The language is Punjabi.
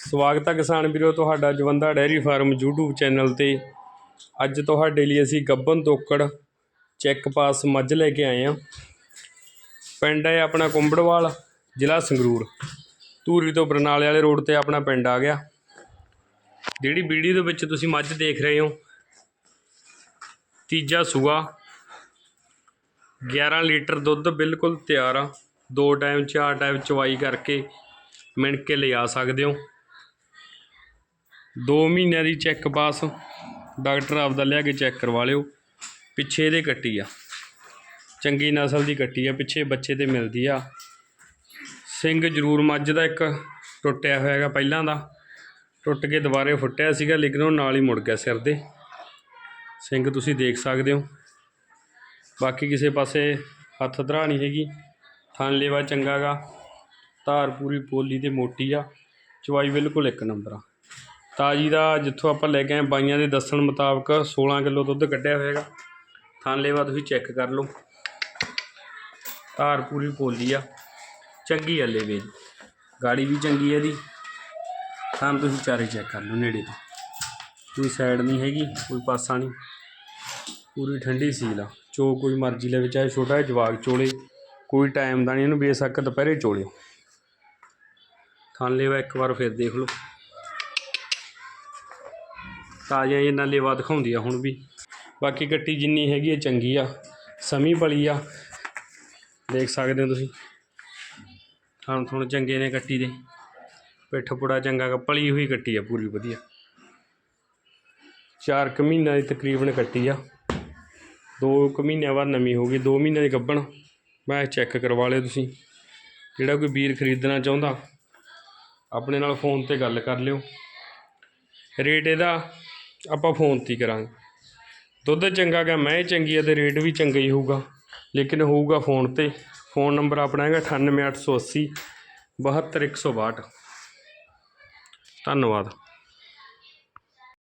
ਸਵਾਗਤ ਹੈ ਕਿਸਾਨ ਵੀਰੋ, ਤੁਹਾਡਾ Jawanda dairy farm YouTube channel ਤੇ। ਅੱਜ ਤੁਹਾਡੇ ਲਈ ਅਸੀਂ ਗੱਬਨ ਤੋਕੜ ਚੈੱਕ ਪਾਸ ਮੱਝ ਲੈ ਕੇ ਆਏ ਹਾਂ ਪਿੰਡ ਹੈ ਆਪਣਾ ਕੁੰਬੜਵਾਲ, ਜ਼ਿਲ੍ਹਾ ਸੰਗਰੂਰ। ਧੂਰੀ ਤੋਂ ਬਰਨਾਲੇ ਵਾਲੇ ਰੋਡ ਤੇ ਆਪਣਾ ਪਿੰਡ ਆ ਗਿਆ। ਜਿਹੜੀ ਵੀਡੀਓ ਦੇ ਵਿੱਚ ਤੁਸੀਂ ਮੱਝ ਦੇਖ ਰਹੇ ਹੋ, ਤੀਜਾ ਸੂਆ। 11 ਲੀਟਰ ਦੁੱਧ ਬਿਲਕੁਲ ਤਿਆਰ ਆ। ਦੋ ਟਾਈਮ ਚਾਰ ਟਾਈਮ ਚਵਾਈ ਕਰਕੇ ਮਿਣ ਕੇ ਲਿਆ ਸਕਦੇ ਹੋ। ਦੋ ਮਹੀਨਿਆਂ ਦੀ ਚੈੱਕ ਪਾਸ ਡਾਕਟਰ ਆਪਦਾ ਲਿਆ ਕੇ ਚੈੱਕ ਕਰਵਾ ਲਿਓ। ਪਿੱਛੇ ਇਹਦੇ ਕੱਟੀ ਆ। ਚੰਗੀ ਨਸਲ ਦੀ ਕੱਟੀ ਆ। ਪਿੱਛੇ ਬੱਚੇ ਤੇ ਮਿਲਦੀ ਆ। ਸਿੰਘ ਜ਼ਰੂਰ ਮੱਝ ਦਾ ਇੱਕ ਟੁੱਟਿਆ ਹੋਇਆ ਹੈਗਾ ਪਹਿਲਾਂ ਦਾ। ਟੁੱਟ ਕੇ ਦੁਬਾਰੇ ਫੁੱਟਿਆ ਸੀਗਾ, ਲੇਕਿਨ ਉਹ ਨਾਲ ਹੀ ਮੁੜ ਗਿਆ ਸਿਰ ਦੇ। ਸਿੰਘ ਤੁਸੀਂ ਦੇਖ ਸਕਦੇ ਹੋ। ਬਾਕੀ ਕਿਸੇ ਪਾਸੇ ਹੱਥ ਧਰਾ ਨਹੀਂ ਹੈਗੀ। ਥਣ ਲੇਵਾ ਚੰਗਾ ਗਾ। ਧਾਰ ਪੂਰੀ ਪੋਲੀ ਤੇ ਮੋਟੀ ਆ। ਚਵਾਈ ਬਿਲਕੁਲ ਇੱਕ ਨੰਬਰ ਆ। ਤਾਜੀ ਦਾ ਜਿੱਥੋਂ ਆਪਾਂ ਲੈ ਕੇ ਆਏ ਬਾਈਆਂ ਦੇ ਦੱਸਣ ਮੁਤਾਬਕ 16 ਕਿਲੋ ਦੁੱਧ ਕੱਢਿਆ ਹੋਏਗਾ। ਥਣ ਲੇਵਾ ਤੁਸੀਂ ਚੈੱਕ ਕਰ ਲਓ। ਧਾਰ ਪੂਰੀ ਪੋਲੀ ਆ। ਚੰਗੀ ਆ ਲੇਵੇ ਗਾੜੀ ਵੀ ਚੰਗੀ ਹੈ ਇਹਦੀ। ਥਾਂ ਤੁਸੀਂ ਚਾਰੇ ਚੈੱਕ ਕਰ ਲਓ ਨੇੜੇ ਤੋਂ। ਕੋਈ ਸਾਈਡ ਨਹੀਂ ਹੈਗੀ, ਕੋਈ ਪਾਸਾ ਨਹੀਂ। ਪੂਰੀ ਠੰਡੀ ਸੀਲ ਆ। ਚੋ ਕੋਈ ਮਰਜ਼ੀ ਲਵੇ, ਚਾਹੇ ਛੋਟਾ ਜਿਹਾ ਜਵਾਗ ਚੋਲੇ, ਕੋਈ ਟਾਈਮ ਦਾ ਨਹੀਂ, ਇਹਨੂੰ ਬੇਸ਼ੱਕ ਦੁਪਹਿਰੇ ਚੋਲਿਓ। ਥਣ ਲੇਵਾ ਇੱਕ ਵਾਰ ਫਿਰ ਦੇਖ ਲਓ। ਤਾਜ਼ਾ ਇਹਨਾਂ ਲੇਵਾ ਦਿਖਾਉਂਦੀ ਆ ਹੁਣ ਵੀ। ਬਾਕੀ ਕੱਟੀ ਜਿੰਨੀ ਹੈਗੀ ਹੈ ਚੰਗੀ ਆ, ਸਮੀ ਪਲੀ ਆ। ਦੇਖ ਸਕਦੇ ਹੋ ਤੁਸੀਂ। ਥਣ ਥਣ ਚੰਗੇ ਨੇ ਕੱਟੀ ਦੇ। ਪਿੱਠ ਪੁੜਾ ਚੰਗਾ ਪਲੀ ਹੋਈ ਕੱਟੀ ਆ, ਪੂਰੀ ਵਧੀਆ। ਚਾਰ ਕੁ ਮਹੀਨਿਆਂ ਦੀ ਤਕਰੀਬਨ ਕੱਟੀ ਆ। ਦੋ ਕੁ ਮਹੀਨਿਆਂ ਬਾਅਦ ਨਵੀਂ ਹੋ ਗਈ, ਦੋ ਮਹੀਨਿਆਂ ਦੀ ਗੱਭਣ ਮੈਂ ਚੈੱਕ ਕਰਵਾ ਲਿਓ ਤੁਸੀਂ। ਜਿਹੜਾ ਕੋਈ ਵੀਰ ਖਰੀਦਣਾ ਚਾਹੁੰਦਾ, ਆਪਣੇ ਨਾਲ ਫੋਨ ਤੇ ਗੱਲ ਕਰ ਲਿਓ। ਰੇਟ ਇਹਦਾ ਆਪਾਂ ਫੋਨ ਤੇ ਹੀ ਕਰਾਂਗੇ। ਦੁੱਧ ਚੰਗਾ ਗਾ ਮੈਂ ਚੰਗੀ ਆ ਤੇ ਰੇਟ ਵੀ ਚੰਗਾ ਹੀ ਹੋਊਗਾ। ਲੇਕਿਨ ਹੋਊਗਾ ਫੋਨ ਤੇ। ਫੋਨ ਨੰਬਰ ਆਪਣਾ ਹੈਗਾ 98880 72162 ਧੰਨਵਾਦ।